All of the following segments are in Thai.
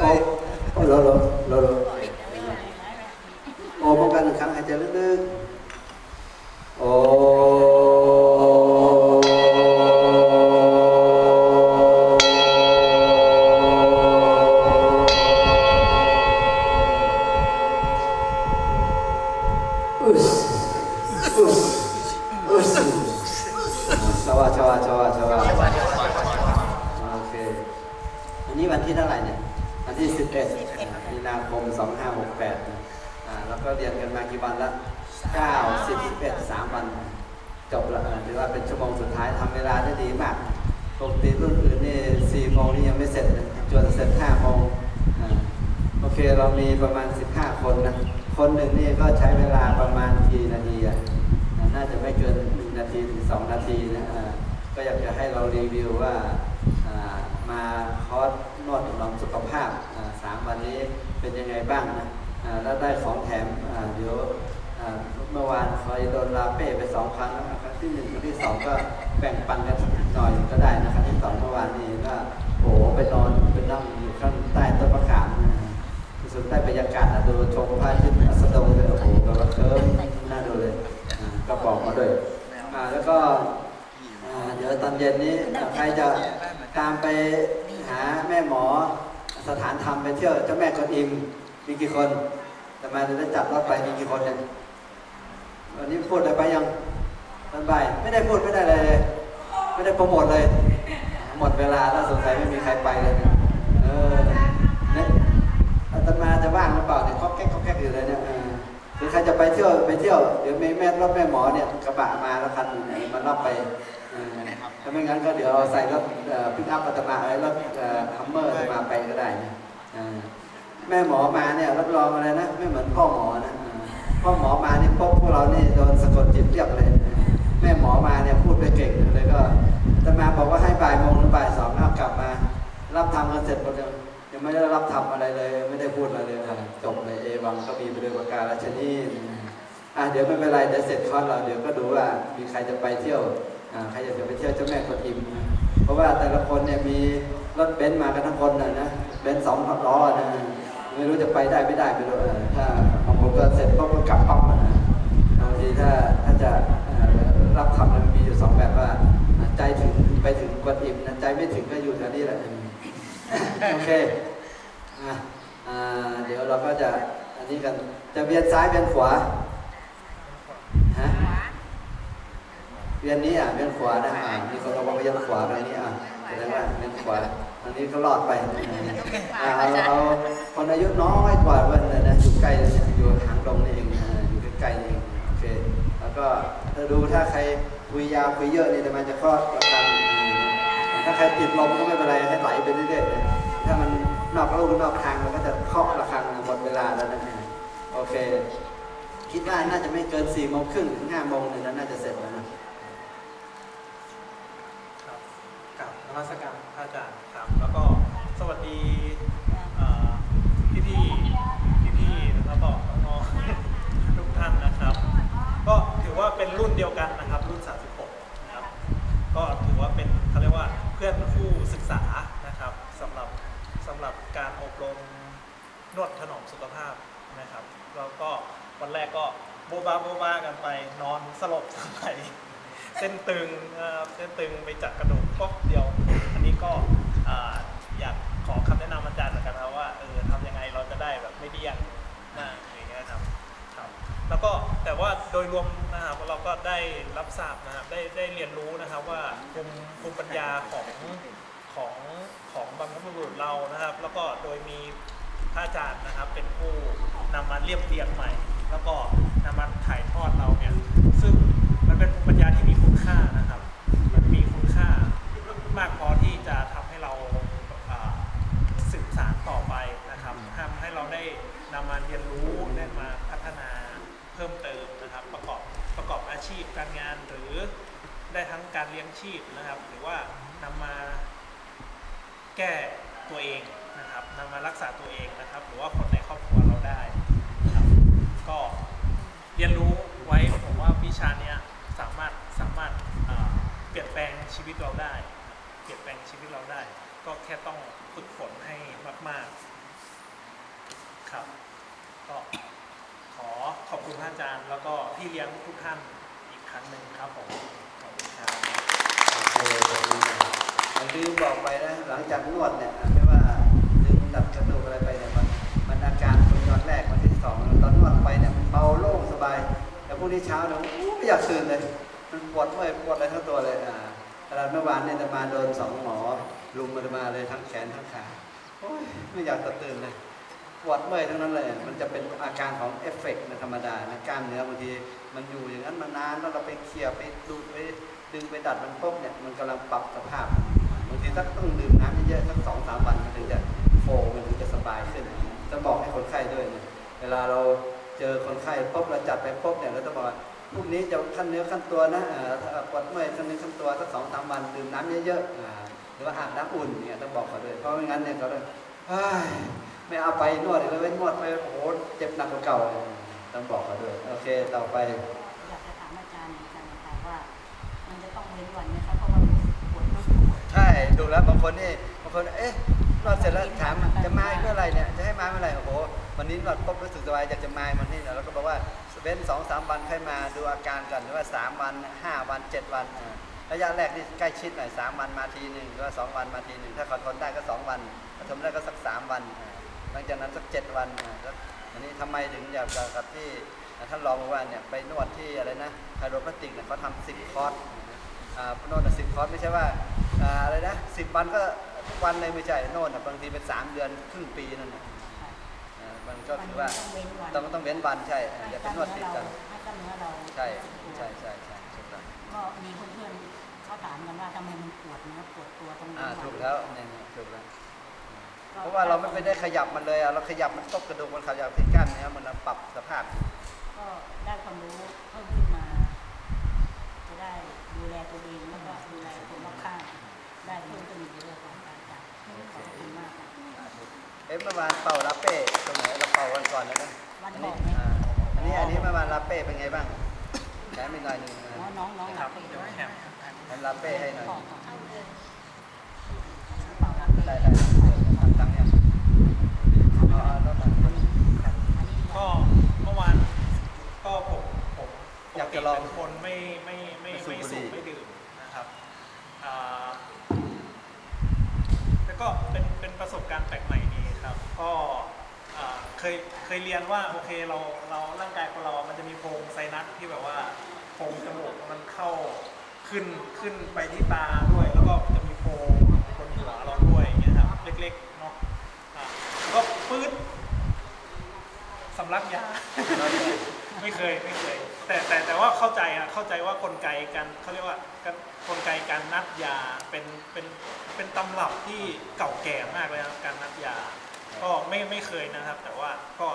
ออกกล้องมานี่เลยโอ้โอ้โหโลโลโลโลโอ้ป้องกันหนึ่งครั้งหายใจลึกๆ มาคอร์สนวดบำรุงสุขภาพสามวันนี้เป็นยังไงบ้างนะแล้วได้ของแถมเดี๋ยวอ่าเมื่อวานคอยโดนลาเป้ไปสองครั้งครั้งที่หนึ่งครั้งที่สองก็แบ่งปันกันสักหน่อยก็ได้นะครั้งที่สองเมื่อวานนี้ก็โอ้โหไปนอนไปนั่งอยู่ข้างใต้ต้นมะขามที่สุดได้บรรยากาศนะดูชมพระอาทิตย์อัสดงเลยโอ้โหแบบว่าเคิร์มน่าดูเลยก็บอกมาด้วยแล้วก็ ดี๋ยวตอนเย็นนี้ใครจะตามไปหาแม่หมอสถานธรรมไปเที่ยวเจ้าแม่กวนอิมมีกี่คนแต่มาจะได้จับรถไปมีกี่คนเนี่ยวันนี้พูดอะไรไปยังตอนบ่ายไม่ได้พูดไม่ได้อะไรเลย ไม่ได้โปรโมทเลย หมดเวลาแล้วสงสัยไม่มีใครไปเลยเออเนี่ยอาตมาจะว่างหรือเปล่าเนี่ยเขาแก๊กเขาแก๊กอยู่เลยเนี่ย ครจะไปเที่ยวไปเที่ยวเดี๋ยวมีแม่รถแม่หมอเนี่ยกระบะมาแล้วคันหนึ่งเนี่ยมารับไปถ้าไม่งั้นก็เดี๋ยวเอาใส่รถพิกอัพอาตมาไอ้รถฮัมเมอร์อาตมาไปก็ได้นะแม่หมอมาเนี่ยรับรองอะไรนะไม่เหมือนพ่อหมอนะพ่อหมอมานี่พวกพวกเรานี่โดนสะกดจิตเรียบเลย แม่หมอมาเนี่ยพูดไปเก่งเลยก็อาตมาบอกว่าให้บ่ายโมงหรือบ่ายสองกลับมา รับทำกันเสร็จหมดยังยัังไม่ได้รับทำอะไรเลย ไม่ได้พูดอะไรเลยอะจบเลยเอวังก็มีไปด้วยประการราชนีอะเดี๋ยวไม่เป็นไรเดี๋ยวเสร็จคอร์สเราเดี๋ยวก็ดูว่ามีใครจะไปเที่ยวอ่าใครอยากจะไปเที่ยวเจ้าแม่กวนอิมเพราะว่าแต่ละคนเนี่ยมีรถเบนซ์มากันทั้งคนนะนะเบนซ์สองล้อนะไม่รู้จะไปได้ไม่ได้ไม่รู้เออถ้าบางคนก็เสร็จปุ๊บก็กลับปั๊บอะนะบางทีถ้าถ้าจะรับคำมันมีอยู่สองแบบว่า ใจถึงไปถึงกวนอิมนะใจไม่ถึงก็อยู่แถวนี้แหละ โอเคอะอ่าเดี๋ยวเราก็จะอันนี้กันจะเวียนซ้ายเวียนขวาฮะเวียนนี้อะเวียนขวานะอ่ามีคนบอกว่าเวียนขวาอะไรนี้อะแสดงว่าเวียนขวาอันนี้ก็รอดไปอ่าเอาเอาคนอายุน้อยกว่าเพื่อนเลยนะอยู่ใกล้อยู่ทางดงนี่เองอ่าอยู่ใกล้ๆนี่เองโอเคแล้วก็ถ้าดูถ้าใครคุยยาวคุยเยอะนี่แต่มันจะคลอดประกัน ถ้าใครติดลมก็ไม่เป็นไรให้ไหลไปเรื่อยๆถ้ามันนอกลูกนอกทางมันก็จะเคาะระฆังหมดเวลาแล้วนะโอเค คิดว่าน่าจะไม่เกินสี่โมงครึ่งถึงห้าโมงเนี่ยนะน่าจะเสร็จแล้วนะครับกับนมัสการพระอาจารย์ครับแล้วก็สวัสดีเอ่พี่ๆพี่ๆแล้วก็น้องๆทุกท่านนะครับ ก็ถือว่าเป็นรุ่นเดียวกันนะครับ รุ่น 36 นะครับ ก็ถือว่าเป็นเขาเรียกว่าเพื่อนคู่ศึกษานะครับสำหรับสำหรับการอบร มนวดถนอมสุขภาพนะครับแล้วก็วันแรกก็โบบาโบบากันไปนอนสลบไปเส้นตึงเส้นตึงไปจัดกระดูกป๊อกเดียว อันนี้ก็ออยากขอคำแนะนำอาจารย์เหมือนกันครับว่าเออทำยังไงเราจะได้แบบไม่เดี้ยงนะอย่างเงี้ยครับครับ แล้วก็แต่ว่าโดยรวมนะครับเราก็ได้รับทราบนะครับได้ได้เรียนรู้นะครับว่าภูมิภูมิปัญญาของ ของของบรรพบุรุษเรานะครับ แล้วก็โดยมีพระอาจารย์นะครับเป็นผู้นำมาเรียบเรียงใหม่ แล้วก็นำมาถ่ายทอดเราเนี่ยซึ่งมันเป็นปัญญาที่มีคุณค่านะครับ มันมีคุณค่ามากพอที่จะทำให้เราสืบสานต่อไปนะครับทำให้เราได้นำมาเรียนรู้ได้มาพัฒนาเพิ่มเติมนะครับ ประกอบประกอบอาชีพการงานหรือได้ทั้งการเลี้ยงชีพนะครับ หรือว่านำมา แก้ตัวเองนะครับนำมารักษาตัวเองนะครับ หรือว่าคนในครอบครัวเราได้ครับก็เรียนรู้ไว้ผมว่าวิชาเนี้ยสามารถสามารถเอ่อเปลี่ยนแปลงชีวิตเราได้ เปลี่ยนแปลงชีวิตเราได้ ก็แค่ต้องฝึกฝนให้มาก ๆ ครับ ก็ขอขอบคุณท่านอาจารย์ แล้วก็พี่เลี้ยงทุกท่านอีกครั้งหนึ่งครับผมขอบคุณครับ โอเคขอบอกไปนะหลังจากนวดเนี่ยไม่ว่าดึงดัดกระดูกอะไรไปเนี่ยมันมันอาการคนตอนแรกวันที่สองตอนนวดไปเนี่ยมันเบาโล่งสบายแต่พรุ่งนี้เช้าเนี่ยโอ้ไม่อยากตื่นเลย มันปวดเมื่อยปวดอะไรทั้งตัวเลยอ่าขนาดเมื่อวานเนี่ยจะมาโดนสองหมอลุมมามาเลยทั้งแขนทั้งขาโอ้ยไม่อยากตื่นเลยปวดเมื่อยทั้งนั้นเลย มันจะเป็นอาการของเอฟเฟกต์ธรรมดานะกล้ามเนื้อบางทีมันอยู่อย่างนั้นมานานแล้วเราไปเคลียร์ไปดูดไปดึงไปดัดมันปุ๊บเนี่ยมันกำลังปรับสภาพางทีสักต้องดื่มน้ำเยอะๆสักสองสามวันมันถึงจะโฟมันถึงจะสบายขึ้นจะบอกให้คนไข้ด้วยนะเวลาเราเจอคนไข้ปุ๊บเราจัดไปปุ๊บเนี่ยเราต้องบอกว่าพรุ่งนี้จะขั้นเนื้อขั้นตัวนะอ่าปวดเมื่อยขั้นเนื้อขั้นตัวสักสองสามวันดื่มน้ำเยอะๆหรือว่าอาบน้ำอุ่นเนี่ยต้องบอกเขาด้วยเพราะไม่งั้นเนี่ยเขาเลยไม่เอาไปนวดอีกแล้วเว้นนวดไปโอ้โหเจ็บหนักกว่าเก่าต้องบอกเขาด้วยโอเคต่อไป ใช่ดูแล้วบางคนนี่บางคนเอ๊ะนวดเสร็จแล้วถามจะมาเมื่อไหรเนี่ยจะให้มาเมื่อไหร่โอ้โหวันนี้นวดปุ๊บรู้สึกสบายอยากจะมาวันนี้แล้วก็บอกว่าเว้นสองสามวันค่อยมาดูอาการก่อนหรือว่าสามวันห้าวันเจ็ดวันระยะแรกนี่ใกล้ชิดหน่อยสามวันมาทีหนึ่งหรือว่าสองวันมาทีหนึ่งถ้าเขาทนได้ก็สองวันถ้าทนได้ก็สักสามวัน หลังจากนั้นสักเจ็ดวันแล้วอันนี้ทำไมถึงอยากจะกับที่ท่านรองบอกว่าเนี่ยไปนวดที่อะไรนะไฮโดรพลาสติกเนี่ยเขาทำสิบคอร์สอ่าโน่นน่สิบคอร์สไม่ใช่ว่า อ่าอะไรนะสิบวันก็ทุกวันเลยไม่ใช่โน่นน่ะบางทีเป็นสามเดือนครึ่งปีนั่นน่ะอ่ามันก็ถือว่าต้องเว้นวันต้องต้องเว้นวันใช่อ่าอย่าไปนวดติดกันให้กล้ามเนื้อเราใช่ใช่ใช่ใช่ถูกต้องก็มีเพื่อนๆเขาถามกันว่าทำไมมันปวดเนื้อปวดตัวตรงนี้อ่าถูกแล้วเนี่ยเนี่ยถูกแล้วก็เพราะว่าเราไม่ได้ขยับมันเลยอะเราขยับมันตบกระดูกมันขยับที่กล้ามเนื้อมันปรับสภาพ ก็ได้ความรู้เพิ่มขึ้นมา จะได้ดูแลตัวเอง อ๊ะเมื่อวานเป่าลาเป้ตรงไหนเราเป่าวันก่อนแล้วนะวันอันบอนี้กไหมอ่าอันนี้อันนี้เมื่อวานลาเป้เป็นไงบ้างแถมอีกหน่อยหนึ่งน้องน้องน้องคหรัลับบไปเดี๋ยวแถมทำลาเป้ให้หน่อยขอขอเป่ารับได้ได้ทำตังค์เนี่ยเอาเอารถมา ประสบการณ์แปลกใหม่ดีครับ ก็อ่าเคยเคยเรียนว่าโอเคเราเราร่างกายของเรา มันจะมีโพรงไซนัสที่แบบว่าโพรงจมูกมันเข้า ขึ้นไปที่ตาด้วย แล้วก็จะมีโพรงบนหัวเราด้วยอย่างเงี้ยครับเล็กๆเนาะอ่าก็ปื๊ดสำลักยา ไม่เคยไม่เคย แต่แต่แต่ว่าเข้าใจอะเข้าใจว่ากลไกการเขาเรียกว่ากกลไกการนัดยาเป็นเป็นเป็นตำรับที่เก่าแก่มากเลยนะครับการนัดยา ก็ไม่ไม่เคยนะครับ แต่ว่าก็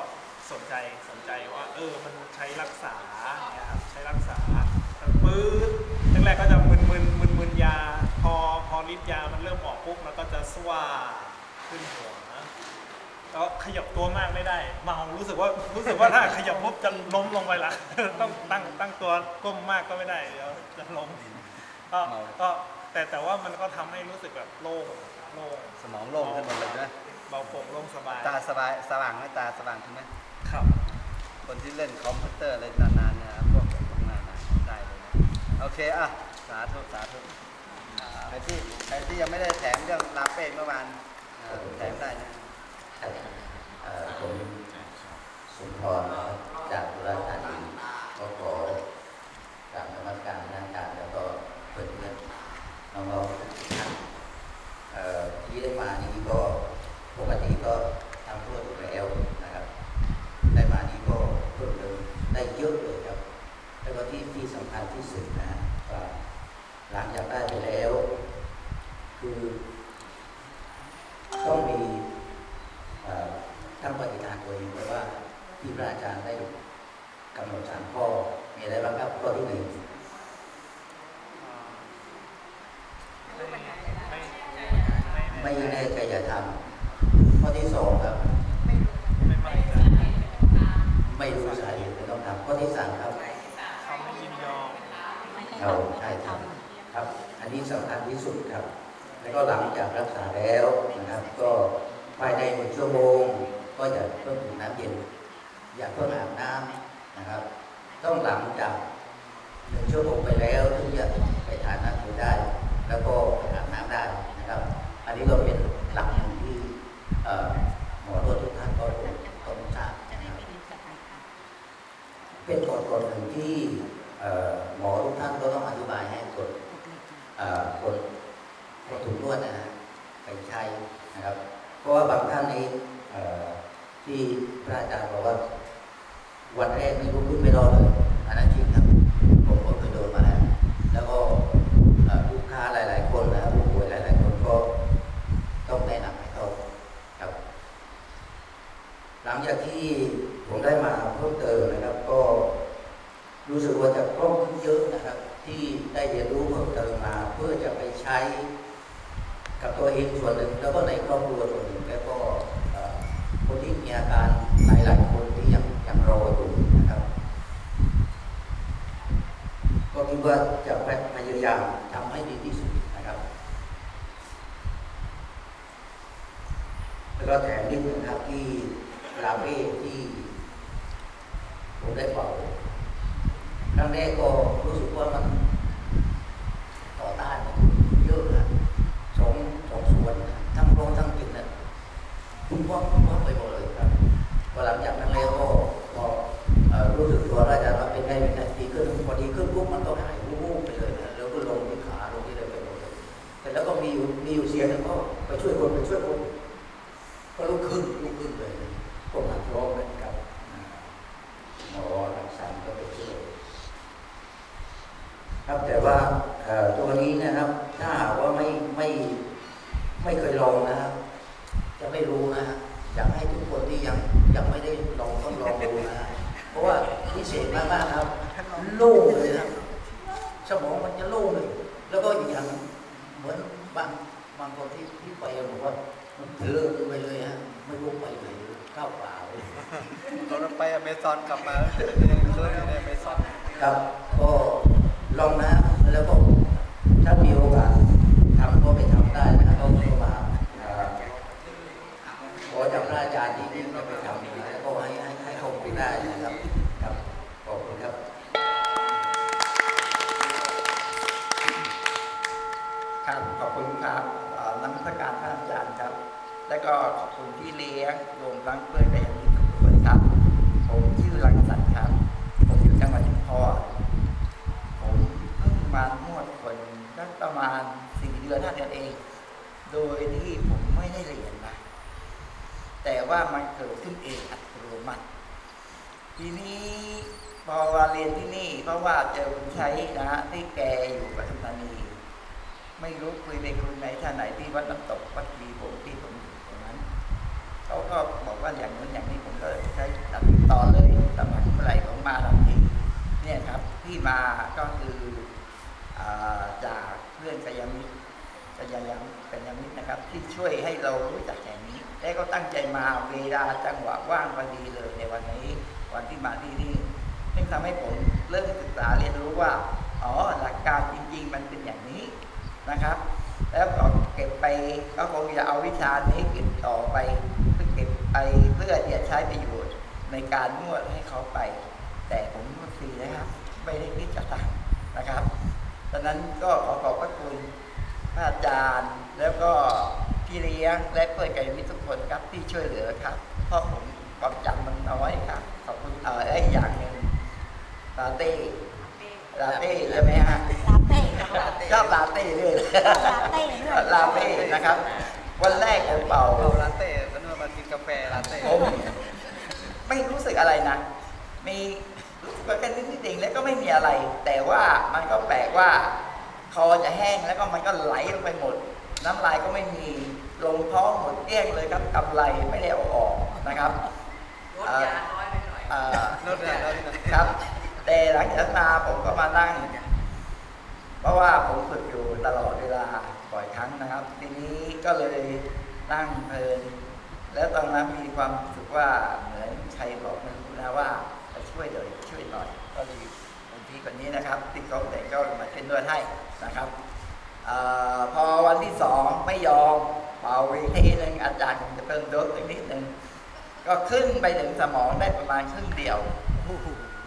สนใจสนใจว่า เออมันใช้รักษาอย่างเงี้ยครับใช้รักษาปื๊ดแรกๆก็จะมึนมึนมึนมึนยา พอพอฤทธิ์ยามันเริ่มออกปุ๊บมันก็จะสว่าขึ้นหัวแล้วขยับตัวมากไม่ได้ เมารู้สึกว่ารู้สึกว่าถ้าขยับปุ๊บจะล้มลงไปละต้องตั้งตั้งตัวก้มมากก็ไม่ได้เดี๋ยวจะล้มก็เมาก็แต่แต่ว่ามันก็ทำให้รู้สึกแบบโล่งโล่งสมองโล่งขึ้นหมดเลยนะเบาโปร่งโล่งสบายตาสบายสว่างไหมตาสว่างขึ้นไหมครับ คนที่เล่นคอมพิวเตอร์อะไรนานๆเนี่ยพวกทำงานนะได้เลยนะโอเคอะสาธุสาธุ ใครที่ใครที่ยังไม่ได้แถมเรื่องลาเป้เมื่อวานอ่อแถมได้นะ เอ่อผมสุนทรนะครับจากสุรากขอกราบนมัสการพนักงานแล้วก็เพื่อนๆน้องๆทุกท่านเอ่อที่ได้มานี้ก็ปกติก็ทำทั่วอยู่แล้วนะครับ ได้มานี้ก็เพิ่มเติมได้เยอะเลยครับ แล้วก็ที่ที่สำคัญที่สุดนะฮะว่าหลังจากได้ไปแล้ว คือต้องมี เอ่อตั้งปฏิฐานตัวเองไว้ว่าที่พระอาจารย์ได้กำหนดสามข้อมีอะไรบ้างครับข้อที่หนึ่ง ไม่ไม่ไม่ ไม่แน่ใจอย่าทำข้อที่สองครับ ไม่มั่นใจ ไม่รู้สาเหตุไม่ต้องทำข้อที่สามครับ เขาไม่ยินยอม ไม่ให้ เอาใช่ครับครับ อันนี้สำคัญที่สุดครับ แล้วก็หลังจากรักษาแล้วนะครับ ก็ภายในหนึ่งชั่วโมง ก็จะเพิ่มถึงน้ำเย็น อย่าเพิ่งอาบน้ำนะครับ ต้องหลังจากหนึ่งชั่วโมงไปแล้วถึงจะไปทานน้ำดื่มได้ แล้วก็ไปอาบน้ำได้นะครับ อันนี้ก็เป็นหลักหนึ่งที่เอ่อหมอนวดทุกท่านก็ต้องทราบ จะ นะ ได้ ครับ ไม่มีสถานการณ์ เป็นกฎกฎหนึ่งที่หมอทุกท่านก็ต้องอธิบายให้กฎกฎกฎถุงนวดนะฮะไปใช้นะครับ เพราะว่าบางท่านนี้ที่พระอาจารย์บอกว่า วันแรกไม่รู้ขึ้นไม่รอดเลยอันนั้นจริงครับ ผมก็เคยโดนมาแล้ว แล้วก็เอ่อลูกค้าหลาย ๆ คนนะครับผู้ป่วยหลาย ๆ คนก็ต้องแนะนำให้เขาครับ หลังจากที่ผมได้มาเพิ่มเติมนะครับ ก็รู้สึกว่าจะคล่องขึ้นเยอะนะครับ ที่ได้เรียนรู้เพิ่มเติมมา เพื่อจะไปใช้กับ ตัวเองส่วนหนึ่งแล้วก็ในครอบครัวส่วนหนึ่งแล้วก็คนที่มีอาการหลาย ๆ คนที่ยังยังรออยู่นะครับก็คิดว่าจะพยายามทำให้ดีที่สุดนะครับ แล้วก็แถมนิดนึงครับที่ลาเว่ที่ผมได้เป่าครั้งแรกก็รู้สึกว่ามันต่อต้านมันเยอะนะสองสองส่วนนะทั้งร้อนทั้งจิตนะพุ่ง ว่างพุ่งว่างไปหมดเลยครับพอหลังจากนั้นแล้วก็ก็เอ่อรู้สึกตัวแล้วจารย์ว่าเป็นไงเป็นไงดีขึ้นพอดีขึ้นปุ๊บมันก็หายวูบไปเลยนะแล้วก็ลงที่ขาลงที่อะไรไปหมดเลยแต่แล้วก็มีอยู่มีอยู่เสียงนึงก็ไปช่วยคนไปช่วยคนก็ลุกขึ้นลุกขึ้นเลยพวกนักร้องเหมือนกับหมอรักษาก็ไปช่วยครับแต่ว่าตัวนี้นะครับ ถ้าหากว่าไม่ไม่ไม่เคยลองนะครับ จะไม่รู้นะฮะอยากให้ทุกคนที่ยังยังไม่ได้ลองต้องลองดูนะฮะเพราะว่าพิ เศษมากๆครับโล่งเลยนะสมองมันจะโล่งเลย แล้วก็อีกอย่างเหมือนบางบางคนที่ที่ไปบอกว่ามันเลิกไปเลยฮะไม่รู้ไปไหนก้าวเปล่าเลยตอนไปอเมซอนกลับมาเคยอยู่ในอเมซอนครับก็ลองนะแล้วก็ แล้วก็ขอบคุณพี่เลี้ยงรวมทั้งเพื่อนไปยังมีทุกคนครับ ผมชื่อรังสรรค์ครับ ผมอยู่จังหวัดชุมพรผมเพิ่งมานวดคนได้ประมาณสี่เดือนห้าเดือนเอง โดยที่ผมไม่ได้เรียนนะแต่ว่ามันเกิดขึ้นเองอัตโนมัติ ทีนี้พอมาเรียนที่นี่เพราะว่าเจอคุณใช้นะ ที่แกอยู่ปทุมธานี ไม่รู้คุยไปคุยไหนท่าไหนที่วัดน้ำตกวัดทีผมที่ผมอยู่ เขาก็บอกว่าอย่างนู้นอย่างนี้ผมก็ใช้ตัดต่อเลยสมัครเมื่อไหร่ผมมาทันทีเนี่ยครับที่มาก็คืออจากเพื่อนกายมิตรกายยังกายมิตรนะครับ ที่ช่วยให้เรารู้จักแห่งนี้ และก็ตั้งใจมาเวลาจังหวะว่างพอดีเลยในวันนี้วันที่มาที่นี่ซึ่งทำให้ผมเริ่มศึกษาเรียนรู้ว่าอ๋อหลักการจริง ๆ มันเป็นอย่างนี้นะครับ แล้วก็เก็บไปก็คงจะเอาวิชานี้เก็บต่อไป ไปเพื่อที่จะใช้ประโยชน์ในการนวดให้เขาไป แต่ผมนวดฟรีนะครับ ไม่ได้คิดจะตังค์นะครับดังนั้นก็ขอขอบพระคุณพระอาจารย์แล้วก็พี่เลี้ยงและเพื่อนกัมิตรทุกคนครับที่ช่วยเหลือครับ เพราะผมความจำมันน้อยครับขอบคุณเอ่อและอีกอย่างหนึ่งลาเต้ลาเต้ใช่ไหมฮะลาเต้ค่ะลาชอบลาเต้เลยเต้ด้วยลาเต้นะครับ วันแรกผมเป่า ฟลาเต้ผมไม่รู้สึกอะไรนะ มีรู้สึกว่าแค่นิดๆเองแล้วก็ไม่มีอะไร แต่ว่ามันก็แปลกว่าคอจะแห้งแล้วก็มันก็ไหลลงไปหมด น้ำลายก็ไม่มีลงท้องหมดเกลี้ยงเลยครับกำไรไม่ได้เอาออกนะครับลดยาน้อยไปหน่อยลดยลดเลยครับ แต่หลังจากนั้นมาผมก็มานั่งเพราะว่าผมฝึกอยู่ตลอดเวลาบ่อยครั้งนะครับ ทีนี้ก็เลยนั่งเพลิน แล้วตอนนั้นมีความรู้สึกว่าเหมือนใครบอกไม่รู้นะว่าจะช่วยเลยช่วยหน่อย ก็เลยคุณพี่คนนี้นะครับที่เขาแต่งก็มาเป็นนวดให้นะครับอพอวันที่สองไม่ยอมเป่าอีกทีหนึ่งอาจารย์ผมจะเพิ่มโดสอีกนิดหนึ่งก็ขึ้นไปถึงสมองได้ประมาณครึ่งเดียว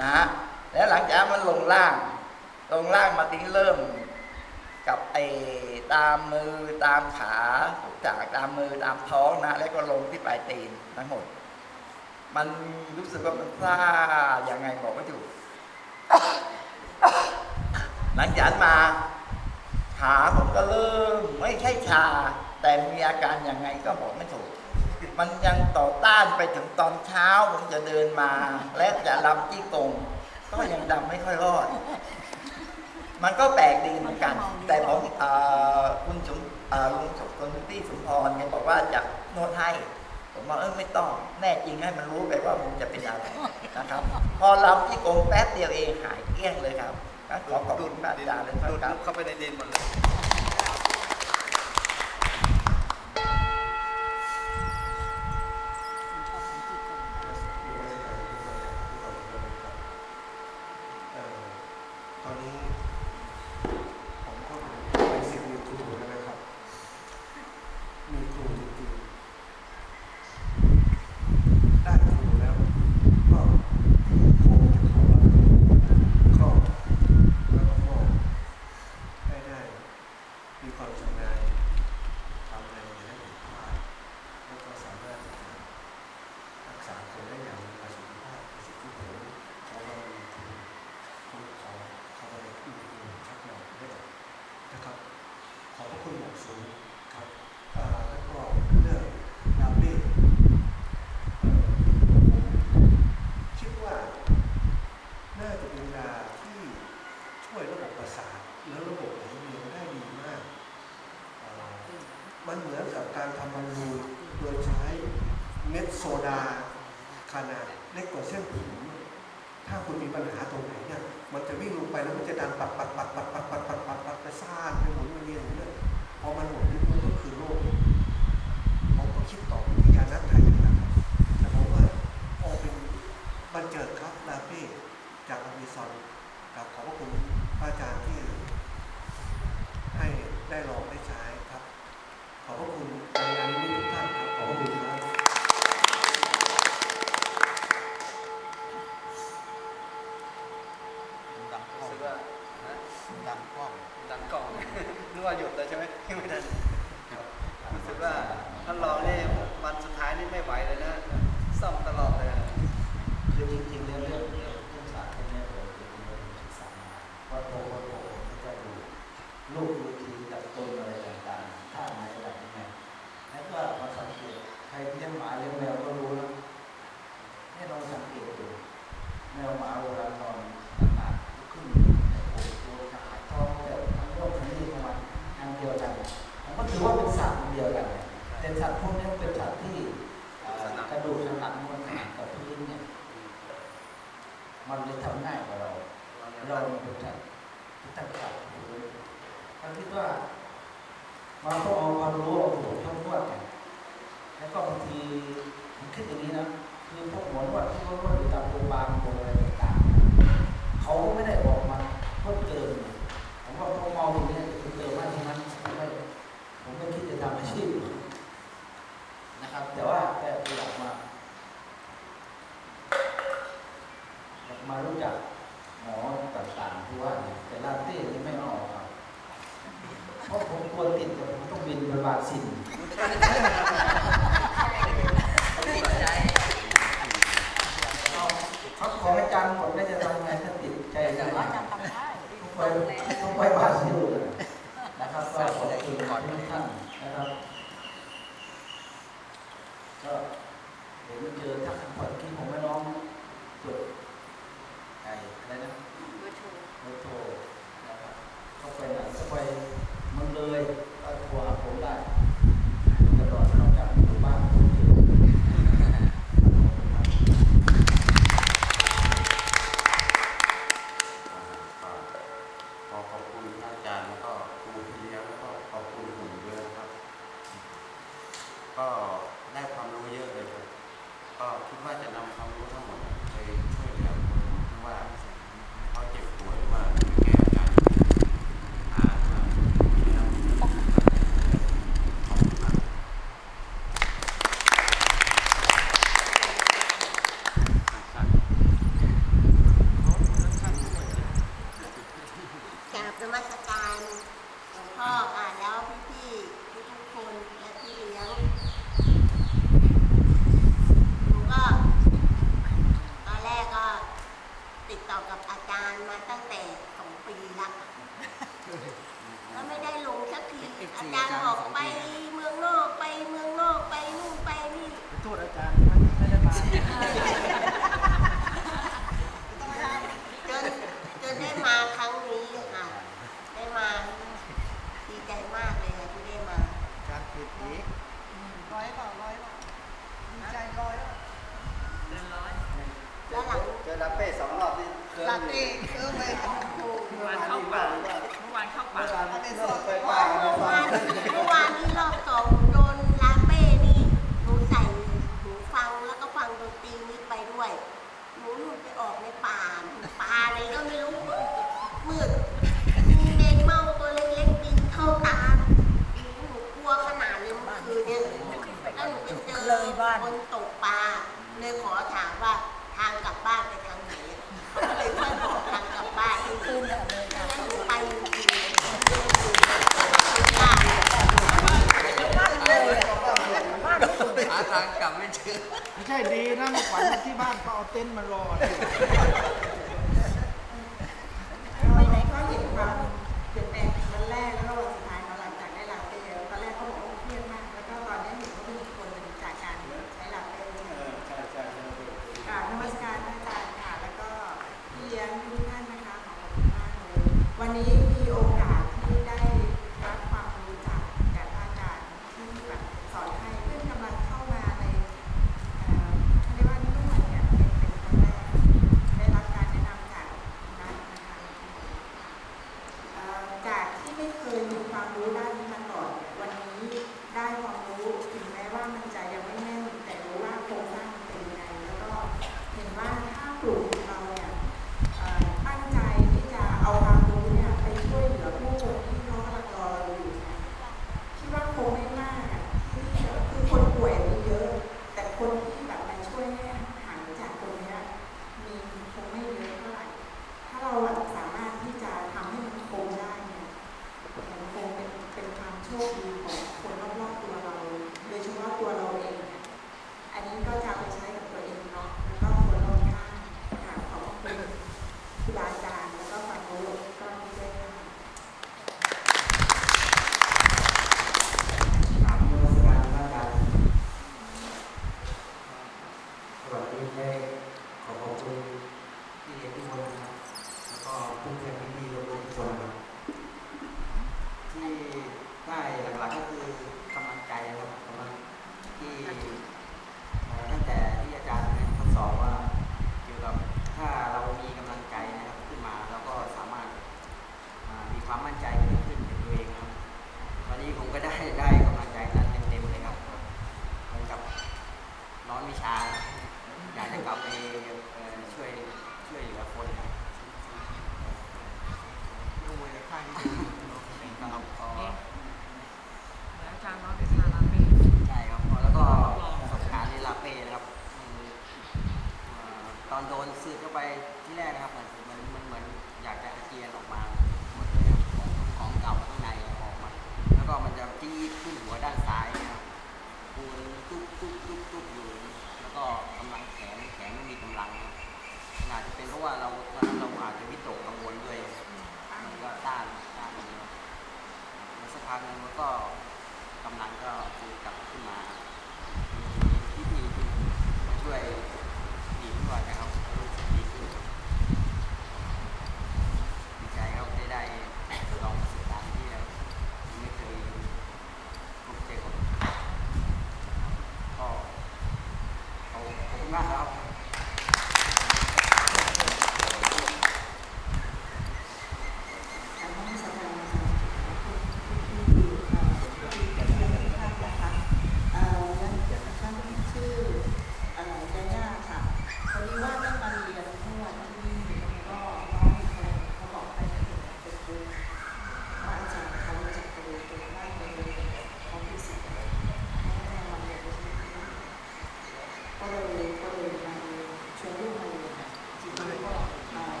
นะฮะแล้วหลังจากมันลงล่าง ลงล่างมาทิ้งเริ่ม กับไอ้ตามมือตามขาจากตามมือตามท้องนะ แล้วก็ลงที่ปลายตีนทั้งหมด มันรู้สึกว่ามันซ่ายังไงบอกไม่ถูกหลังจากนั้มาขาผมก็เริ่มไม่ใช่ชา แต่มีอาการอยังไงก็บอกไม่ถูก มันยังต่อต้านไปถึงตอนเช้าผมจะเดินมา และจะลำจี้กงก็ยังดำไม่ค่อยรอด มันก็แปลกดีเหมือนกัน แต่ผมเอ่อคุณสมเอ่อลุงสมคุณพี่สมพรเนี่ยบอกว่าจะนวดให้ผมว่าเออไม่ต้องแน่จริงให้มันรู้ไปว่ามันจะเป็นอะไรนะครับ พอลำที่กงแป๊บเดียวเองหายเกลี้ยงเลยครับงั้นขอขอบคุณพระอาจารย์เลยดูดครับเข้าไปในดินหมดเลย เอ่อตอนนี้ผมก็เป็นสิทธิ์มีครูแล้วนะครับ มีครูจริงๆ ได้ครูแล้ว ก็คงจะขอรับครอบแล้วก็มอบให้ได้ มีความชำนาญทำอะไรอย่างนี้ผิดพลาดแล้วก็สามารถที่จะรักษาคนได้อย่างมีประสิทธิภาพในสิ่งที่ผมขอบารมีครู ผมขอขอบารมีครูชักหน่อยด้วยนะครับ ขอบพระคุณอย่างสูงครับอ่าแล้วก็เรื่องดาเบ้เอ่อผมคิดว่า น่าจะเป็นยาที่ช่วยระบบประสาท และระบบไหลเวียนได้ดีมาก มันเหมือนกับการทำบอลลูนโดยใช้เม็ดโซดาขนาดเล็กกว่าเส้นผมถ้าคุณมีปัญหาตรงไหนเนี่ยมันจะวิ่งลงไปแล้วมันจะดันปัดปัดปัดปัดปัดปัดปัดปัดปัดไปซ่านไปหมุนเวียนเรื่อยพอมันหมดนี่มันก็คือโรคผมก็คิดต่อวิทยานัทไทยนี่แหละครับแต่ผมว่าโอเป็นบันเจิดครับลาเป้จากอเมซอนกับขอบพระคุณ อาจารย์ที่ให้ได้ลองได้ ก็ได้ความรู้เยอะเลยครับก็คิดว่าจะนำความ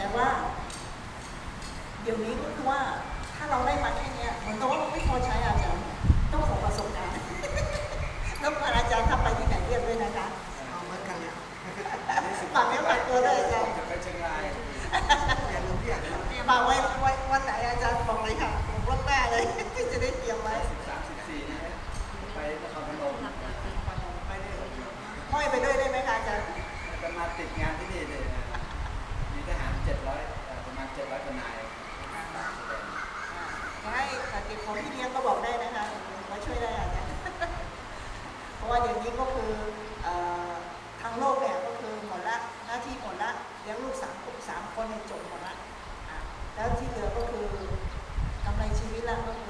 แต่ว่า เดี๋ยวนี้ก็คือว่าถ้าเราได้มาแค่เนี้ยเหมือนกับว่ามันไม่พอใช้อาจารย์ต้องขอประสบการณ์แล้วอาจารย์ถ้าไปที่ไหนเรียกด้วยนะคะเอาเหมือนกันแล้วฝากเนื้อฝากตัวด้วยอาจารย์จะไปเชียงรายฝากไว้ไว้วันไหนอาจารย์บอกเลยค่ะผมวันหน้าเลยจะได้เตรียมไว้สามสิบสี่นี่ไปนครพนมไปเลยห้อยไปด้วยได้ไหมคะอาจารย์จะมาติดงานที่นี่เลยนะมีทหารเจ็ดร้อยป ระมาณเจ็ดร้อยกว่านายให้ติดของที่เลี้ยงก็บอกได้นะคะมาช่วยได้อาจารย์เพราะว่าเดี๋ยวนี้ก็คือทางโลกเนี่ยก็คือหมดละหน้าที่หมดละเลี้ยงลูกสามสามคนเนี่ยจบหมดละอะแล้วที่เหลือก็คือกำไรชีวิตละก็คือ